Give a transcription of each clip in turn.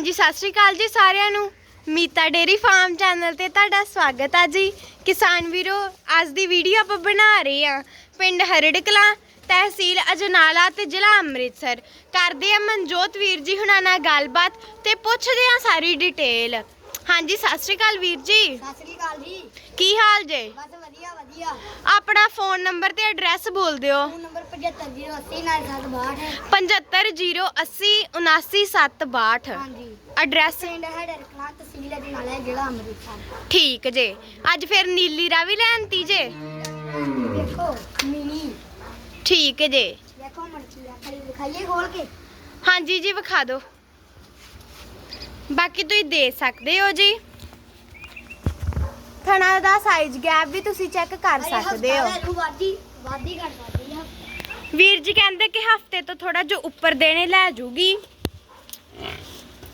ਹਾਂਜੀ ਸਤਿ ਸ਼੍ਰੀ ਅਕਾਲ ਜੀ ਸਾਰਿਆਂ ਨੂੰ। ਮੀਤਾ ਡੇਰੀ ਫਾਰਮ ਚੈਨਲ ਤੇ ਤੁਹਾਡਾ ਸਵਾਗਤ ਹੈ ਜੀ। ਕਿਸਾਨ ਵੀਰੋ ਅੱਜ ਦੀ ਵੀਡੀਓ ਆਪਾਂ ਬਣਾ ਰਹੇ ਆ ਪਿੰਡ ਹਰੜ ਕਲਾਂ ਤਹਿਸੀਲ ਅਜਨਾਲਾ ਤੇ ਜ਼ਿਲ੍ਹਾ ਅੰਮ੍ਰਿਤਸਰ। ਕਰਦੇ ਆ ਮਨਜੋਤ ਵੀਰ ਜੀ ਹੁਣਾਂ ਨਾਲ ਗੱਲਬਾਤ ਤੇ ਪੁੱਛਦੇ ਆ ਸਾਰੀ ਡਿਟੇਲ ਹਾਂਜੀ ਸਤਿ ਸ਼੍ਰੀ ਅਕਾਲ ਵੀਰ ਜੀ। ਸਤਿ ਸ੍ਰੀ ਅਕਾਲ ਜੀ7 ਹਾਲ ਜੇ? ਬਸ ਵਧੀਆ ਵਧੀਆ। ਆਪਣਾ ਫੋਨ ਨੰਬਰ ਤੇ ਐਡਰੈਸ ਬੋਲ ਦਿਓ। ਫੋਨ ਨੰਬਰ 75080 9762 ਹੈ 75080762 ਹਾਂਜੀ। ਐਡਰੈਸ ਪਿੰਡ ਹੈਡਰ ਕਲਾਂ ਤਹਿਸੀਲ ਦੇ ਨਾਲ ਹੈ ਜ਼ਿਲ੍ਹਾ ਅੰਮ੍ਰਿਤਸਰ। ਠੀਕ ਜੇ। ਅੱਜ ਫਿਰ ਨੀਲੀ ਰਾਵੀ ਲੈਣਤੀ ਜੇ? ਦੇਖੋ ਮਿਨੀ ਠੀਕ ਜੇ। ਦੇਖੋ ਮਰਚੀ ਆ ਖਾਲੀ ਦਿਖਾਈਏ ਖੋਲ ਕੇ। ਹਾਂਜੀ ਜੀ ਵਿਖਾ ਦਿਓ। ਬਾਕੀ ਤੁਸੀਂ ਦੇ ਸਕਦੇ ਹੋ ਜੀ। ਥਣਾ ਦਾ ਸਾਈਜ਼ ਗੈਪ ਵੀ ਤੁਸੀਂ ਚੈੱਕ ਕਰ ਸਕਦੇ ਹੋ। ਹੋ ਵਾਦੀ ਵਾਦੀ ਕਰ ਸਕਦੀ ਆ। ਵੀਰ ਜੀ ਕਹਿੰਦੇ ਕਿ ਹਫ਼ਤੇ ਤੋਂ ਥੋੜਾ ਜਿਹਾ ਉੱਪਰ ਦੇਣੇ ਲੈ ਜੂਗੀ।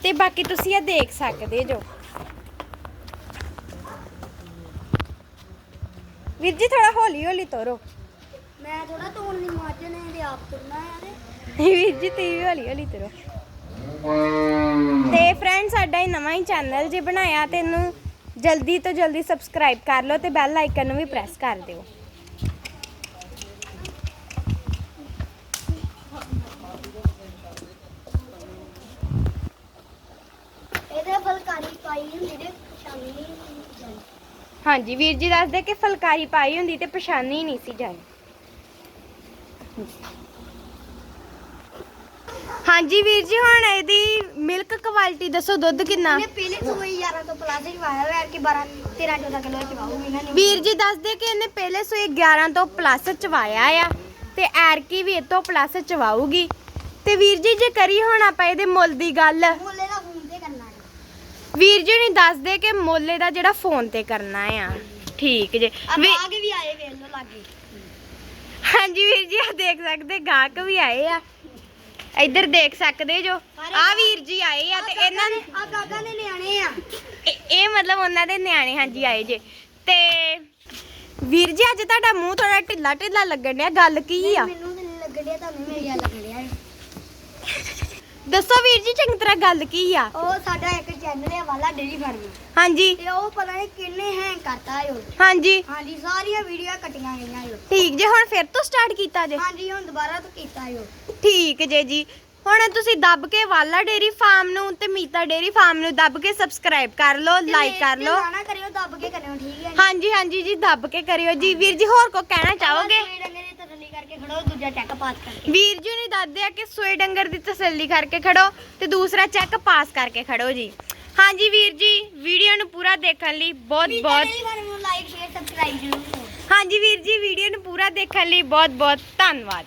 ਤੇ ਬਾਕੀ ਤੁਸੀਂ ਇਹ ਦੇਖ ਸਕਦੇ ਜੋ। ਵੀਰ ਜੀ ਥੋੜਾ ਹੌਲੀ ਹੌਲੀ ਤੋਰੋ। ਮੈਂ ਥੋੜਾ ਤੋੜ ਨਹੀਂ ਮਾਜਨੇ ਦੇ ਆਪ ਤੁਰਨਾ ਹੈ ਤੇ ਵੀਰ ਜੀ ਵੀ ਹੌਲੀ ਹੌਲੀ ਤੁਰੋ। ਤੇ ਫਰੈਂਡ ਸਾਡਾ ਇਹ ਨਵਾਂ ਹੀ ਚੈਨਲ ਜੇ ਬਣਾਇਆ ਤੇ ਇਹਨੂੰ ਜਲਦੀ ਤੋਂ ਜਲਦੀ ਸਬਸਕ੍ਰਾਈਬ ਕਰ ਲਓ ਤੇ ਬੈਲ ਆਈਕਨ ਨੂੰ ਵੀ ਪ੍ਰੈਸ ਕਰ ਦਿਓ ਇਹਦੇ ਫਲਕਾਰੀ ਪਾਈ ਹੁੰਦੀ ਤੇ ਨਹੀਂ ਹਾਂਜੀ ਵੀਰ ਜੀ ਦੱਸਦੇ ਕਿ ਫਲਕਾਰੀ ਪਾਈ ਹੁੰਦੀ ਤੇ ਪਛਾਣੀ ਨਹੀਂ ਸੀ ਜਾਣੀ। ਹਾਂਜੀ ਵੀਰ ਜੀ ਹੁਣ ਇਹਦੀ ਮਿਲਕ ਕੁਆਲਿਟੀ ਦੱਸੋ ਦੁੱਧ ਕਿੰਨਾ? ਇਹਨੇ ਪਹਿਲੇ ਸੂਈ 11 ਤੋਂ ਪਲਾਸ ਹੀ ਵਾਇਆ ਹੋਇਆ ਕਿ 12 13 14 ਕਿਲੋ ਚਵਾਉਗੀ ਇਹਨਾਂ ਨੇ। ਵੀਰ ਜੀ ਦੱਸਦੇ ਕਿ ਇਹਨੇ ਪਹਿਲੇ ਸੂਏ 11 ਤੋਂ ਪਲੱਸ ਚਵਾਇਆ ਆ ਤੇ ਐਰਕੀ ਵੀ ਇਹ ਤੋਂ ਪਲੱਸ ਚਵਾਊਗੀ। ਤੇ ਵੀਰ ਜੀ ਜੇ ਕਰੀ ਹੁਣ ਆਪਾਂ ਇਹਦੇ ਮੁੱਲ ਦੀ ਗੱਲ। ਮੁੱਲੇ ਵੀਰ ਜੀ ਨਹੀਂ ਦੱਸਦੇ ਕਿ ਮੁੱਲ ਦਾ ਜਿਹੜਾ ਫੋਨ ਤੇ ਕਰਨਾ ਆ। ਠੀਕ ਜੇ। ਵੀ- ਬਾਗ ਵੀ ਆਏ ਵੇਖ ਲੋ ਲਾਗੇ। ਹਾਂਜੀ ਵੀਰ ਜੀ ਆ ਦੇਖ ਸਕਦੇ ਗਾਹਕ ਵੀ ਆਏ ਆ। ਇੱਧਰ ਦੇਖ ਸਕਦੇ ਜੋ। ਆ ਵੀਰ ਜੀ ਆਏ ਆ ਤੇ ਇਹਨਾਂ ਨੇ ਆ ਗਾਗਾ ਨੇ ਨਿਆਣੇ ਆ। ਇਹ- ਇਹ ਮਤਲਬ ਉਹਨਾਂ ਦੇ ਨਿਆਣੇ ਹਾਂਜੀ ਆਏ ਜੇ। ਤੇ ਵੀਰ ਜੀ ਅੱਜ ਤੁਹਾਡਾ ਮੂੰਹ ਥੋੜਾ ਢਿੱਲਾ ਢਿੱਲਾ ਲੱਗਣ ਡਿਆ। ਗੱਲ ਕੀ ਆ? ਮੈਨੂੰ ਤੇ ਨਹੀਂ ਲੱਗਣ ਡਿਆ ਤੁਹਾਨੂੰ ਮੇਰੀ ਆ ਲੱਗਣ ਡਿਆ ਏ। ਦੱਸੋ ਵੀਰ ਜੀ ਚੰਗੀ ਤਰ੍ਹਾਂ ਗੱਲ ਕੀ ਆ? ਉਹ ਸਾਡਾ ਇੱਕ ਚੈਨਲ ਹੈ ਵਾਲਾ ਡੇਰੀ ਫਾਰਮ ਹਾਂਜੀ। ਤੇ ਉਹ ਪਤਾ ਨਹੀਂ ਕਿੰਨੇ ਹੈਂਗ ਕਰਤਾ ਏ ਉਹ। ਹਾਂਜੀ। ਹਾਂਜੀ ਸਾਰੀਆਂ ਵੀਡੀਓ ਕੱਟੀਆਂ ਗਈਆਂ ਏ ਉਹ। ਠੀਕ ਜੇ ਹੁਣ ਫਿਰ ਤੋਂ ਸਟਾਰਟ ਕੀਤਾ ਜੇ? ਹਾਂਜੀ ਹੁਣ ਦੁਬਾਰਾ ਤੋਂ ਕੀਤਾ ਏ ਉਹ। ਠੀਕ ਜੇ ਜੀ। ਹੁਣ ਤੁਸੀਂ ਦੱਬ ਕੇ ਵਾਲਾ ਡੇਰੀ ਫਾਰਮ ਨੂੰ ਤੇ ਮੀਤਾ ਡੇਰੀ ਫਾਰਮ ਨੂੰ ਦੱਬ ਕੇ ਸਬਸਕ੍ਰਾਈਬ ਕਰ ਲਓ ਤੇ ਲਾਈਕ ਕਰ ਲਓ। ਨਾ ਕਰਿਓ ਦੱਬ ਕੇ ਕਰਿਓ ਠੀਕ ਹੈ ਜੀ? ਹਾਂਜੀ ਹਾਂਜੀ ਜੀ ਦੱਬ ਕੇ ਕਰਿਓ ਜੀ। ਵੀਰ ਜੀ ਹੋਰ ਕੋ ਕਹਿਣਾ ਚਾਹੋਗੇ? ਸੂਈ ਡੰਗੇ ਦੀ ਤਸੱਲੀ ਕਰਕੇ ਖੜੋ ਦੂਜਾ ਚੈੱਕ ਪਾਸ ਕਰਕੇ। ਵੀਰ ਜੀ ਨੇ ਦੱਸਦੇ ਆ ਕਿ ਸੋਏ ਡੰਗਰ ਦੀ ਤਸੱਲੀ ਕਰਕੇ ਖੜੋ ਤੇ ਦੂਸਰਾ ਚੈੱਕ ਪਾਸ ਕਰਕੇ ਖੜੋ ਜੀ। ਹਾਂਜੀ ਵੀਰ ਜੀ ਵੀਡੀਓ ਨੂੰ ਪੂਰਾ ਦੇਖਣ ਲਈ ਬਹੁਤ ਬਹੁਤ ਡੇਰੀ ਫਾਰਮ ਨੂੰ ਲਾਈਕ ਸ਼ੇਅਰ ਸਬਸਕ੍ਰਾਈਬ ਜ਼ਰੂਰ ਕਰੋ। ਹਾਂਜੀ ਵੀਰ ਜੀ ਵੀਡੀਓ ਨੂੰ ਪੂਰਾ ਦੇਖਣ ਲਈ ਬਹੁਤ ਬਹੁਤ ਧੰਨਵਾਦ।